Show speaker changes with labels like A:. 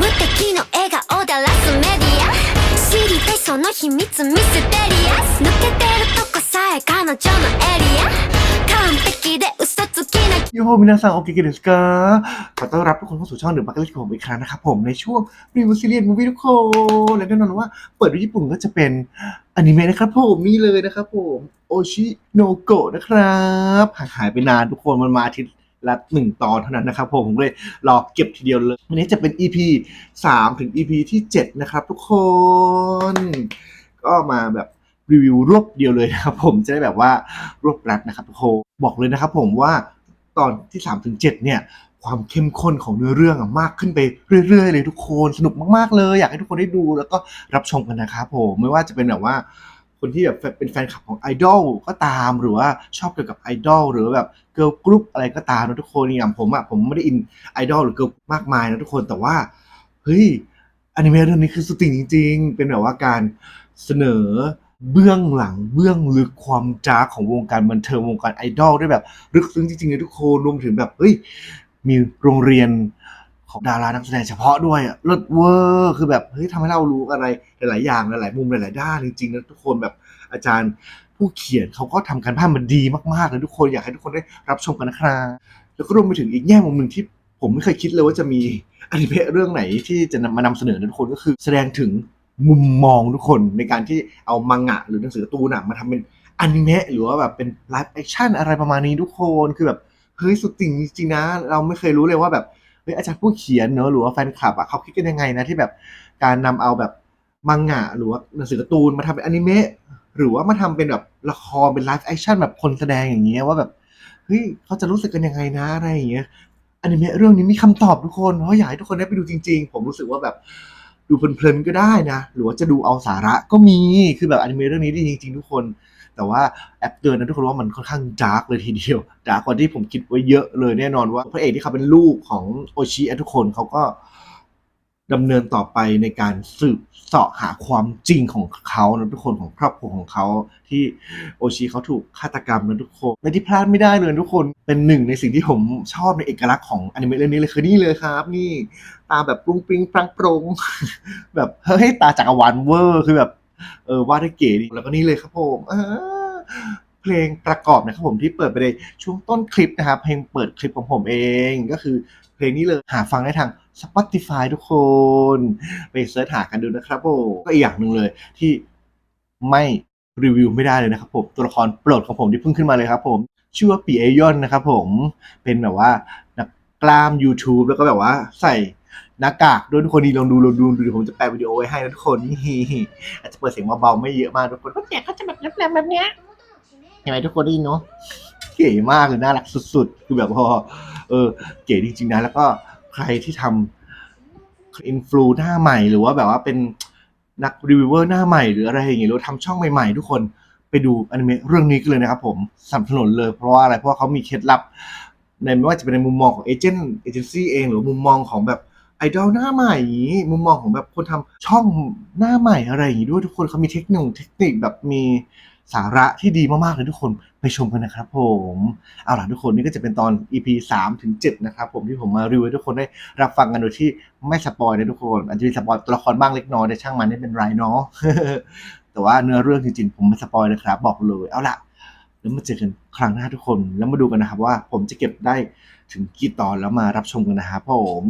A: 無敵の笑顔だらすメディア知りたいその秘密ミステリアス抜けてるとこさえ彼女のエリア完璧で嘘つきな
B: โยมินาซังโอเคกันเดสกาขอต้อนรับทุกคนเข้าสู่ช่องหนึ่งบักเก็ตของผมอีกครั้งนะครับผมในช่วงรีวิวซีรีส์มูวี่ทุกคนและแน่นอนว่าเปิดด้วยญี่ปุ่นก็จะเป็นอนิเมะนะครับผมนี่เลยนะครับผมโอชิโนโกะนะครับห่างหายไปนานทุกคนมันมาอาทิตย์ ละหนึ่งตอนเท่านั้นนะครับผมผมเลยรอเก็บทีเดียวเลย วันนี้จะเป็น EP 3 ถึง EP ที่ 7 นะครับทุกคน ก็มาแบบรีวิวรวบเดียวเลยนะครับผมจะได้แบบว่ารวบรัดนะครับทุกคนบอกเลยนะครับผมว่าตอนที่ 3 ถึง 7 เนี่ยความเข้มข้นของเนื้อเรื่องมากขึ้นไปเรื่อยๆเลยทุกคนสนุกมากๆเลย อยากให้ทุกคนได้ดูแล้วก็รับชมกันนะครับผมไม่ว่าจะเป็นแบบว่า คนที่แบบเป็นแฟนคลับของไอดอลก็ตามหรือว่าชอบเกี่ยวกับไอดอลหรือแบบเกิร์ลกรุ๊ปอะไรก็ตามนะทุกคนอย่างผมอะผมไม่ได้อินไอดอลหรือเกิร์ลมากมายนะทุกคนแต่ว่าเฮ้ยอนิเมะเรื่องนี้คือสุดติ่งจริง ๆ เป็นแบบว่าการเสนอเบื้องหลังเบื้องลึกความจ้าของวงการบันเทิงวงการไอดอลได้แบบลึกซึ้งจริงๆเลยทุกคนรวมถึงแบบเฮ้ยมีโรงเรียน ของดารานักแสดงเฉพาะด้วยอะเลิศเวอร์คือแบบเฮ้ยทำให้เรารู้อะไรหลาย ๆ อย่างหลาย ๆ มุมหลาย ๆ ด้านจริง ๆ นะทุกคนแบบอาจารย์ผู้เขียนเขาก็ทำการบ้านมันดีมาก ๆ เลยทุกคนอยากให้ทุกคนได้รับชมกันนะครับแล้วก็รวมไปถึงอีกแง่มุมหนึ่งที่ผมไม่เคยคิดเลยว่าจะมีอนิเมะเรื่องไหนที่จะนำมานำเสนอนะทุกคนก็คือ แสดงถึงมุมมองทุกคนในการที่เอามังงะหรือหนังสือตูนมาทำเป็นอนิเมะหรือว่าแบบเป็นไลฟ์แอคชั่นอะไรประมาณนี้ทุกคนคือแบบเฮ้ยสุดจริงจริงนะ เราไม่เคยรู้เลยว่าแบบ ฮ้ยอาจารย์ผู้เขียนเนอะหรือว่าแฟนคลับอะเขาคิดกันยังไงนะที่แบบการนำเอาแบบมังงะหรือว่าหนังสือการ์ตูนมาทำเป็นอนิเมะหรือว่ามาทำเป็นแบบละครเป็นไลฟ์แอคชั่นแบบคนแสดงอย่างเงี้ยว่าแบบเฮ้ยเขาจะรู้สึกกันยังไงนะอะไรอย่างเงี้ยอนิเมะเรื่องนี้มีคำตอบทุกคนเพราะอยากให้ทุกคนได้ไปดูจริง ๆ ผมรู้สึกว่าแบบดูเพลินๆก็ได้นะ หรือว่าจะดูเอาสาระก็มีคือแบบอนิเมะเรื่องนี้ดีจริง ๆ ทุกคน แต่ว่าแอปเตือนนะทุกคนว่ามันค่อนข้างดาร์กเลยทีเดียวดาร์กกว่าที่ผมคิดไว้เยอะเลยแน่นอนว่าพระเอกที่เขาเป็นลูกของโอชิทุกคนเขาก็ดำเนินต่อไปในการสืบเสาะหาความจริงของเขานะทุกคนของครอบครัวของเขา ที่โอชิเขาถูกฆาตกรรมนะทุกคนและที่พลาดไม่ได้เลยทุกคนเป็นหนึ่งในสิ่งที่ผมชอบในเอกลักษณ์ของอนิเมะเรื่องนี้เลยคือนี่เลยครับ นี่ตาแบบปรุงปริงปรังปรงแบบเฮ้ยตาจักรวาลเวอร์คือแบบ เออวาดได้เก๋ดีแล้วก็นี่เลยครับผมอ่าเพลงประกอบนะครับผมที่เปิดไปในช่วงต้นคลิปนะครับเพลงเปิดคลิปของผมเองก็คือเพลงนี้เลยหาฟังได้ทาง Spotify ทุกคนไปเสิร์ชหากันดูนะครับผมก็อีกอย่างหนึ่งเลยที่ไม่รีวิวไม่ได้เลยนะครับผมตัวละครโปรดของผมที่เพิ่งขึ้นมาเลยครับผมชื่อว่าปีเอยอนนะครับผมเป็นแบบว่านักกล้าม YouTube แล้วก็แบบว่าใส่ หน้ากากด้วยทุกคนดีลองดูลองดูดูดูผมจะแปลวิดีโอไว้ให้นะทุกคนนี่อาจจะเปิดเสียงเบาๆไม่เยอะมากทุกคนเพราะเสียงก็จะแบบแหลมๆแบบเนี้ยเห็นไหมทุกคนได้ยินเนาะเก๋มากเลยน่ารักสุด ๆ คือแบบพอเออ เก๋จริงๆนะแล้วก็ใครที่ทำอินฟลูหน้าใหม่หรือว่าแบบว่าเป็นนักรีวิวเวอร์หน้าใหม่หรืออะไรอย่างเงี้ยหรือทำช่องใหม่ๆ ทุกคนไปดูอนิเมะเรื่องนี้กันเลยนะครับผมสนับสนุนเลยเพราะว่าอะไรเพราะว่าเขามีเคล็ดลับในไม่ว่าจะเป็นในมุมมองของเอเจนต์เอเจนซี่เอง หรือมุมมองของแบบ ไอดอลหน้าใหม่มุมมองของแบบคนทำช่องหน้าใหม่อะไรอย่างงี้ด้วยทุกคนเขามีเทคนิคเทคนิคแบบมีสาระที่ดีมากๆเลยทุกคนไปชมกันนะครับผมเอาล่ะทุกคนนี่ก็จะเป็นตอน EP 3ถึง7นะครับผมที่ผมมารีวิวทุกคนได้รับฟังกันโดยที่ไม่สปอยนะทุกคนอาจจะมีสปอยตัวละครบ้างเล็กน้อยแต่ช่างมันไม่เป็นไรเนาะแต่ว่าเนื้อเรื่องจริงๆผมไม่สปอยนะครับ บอกเลยเอาล่ะแล้วมาเจอกันครั้งหน้าทุกคนแล้วมาดูกันนะครับว่าผมจะเก็บได้ถึงกี่ตอนแล้วมารับชมกันนะครับผม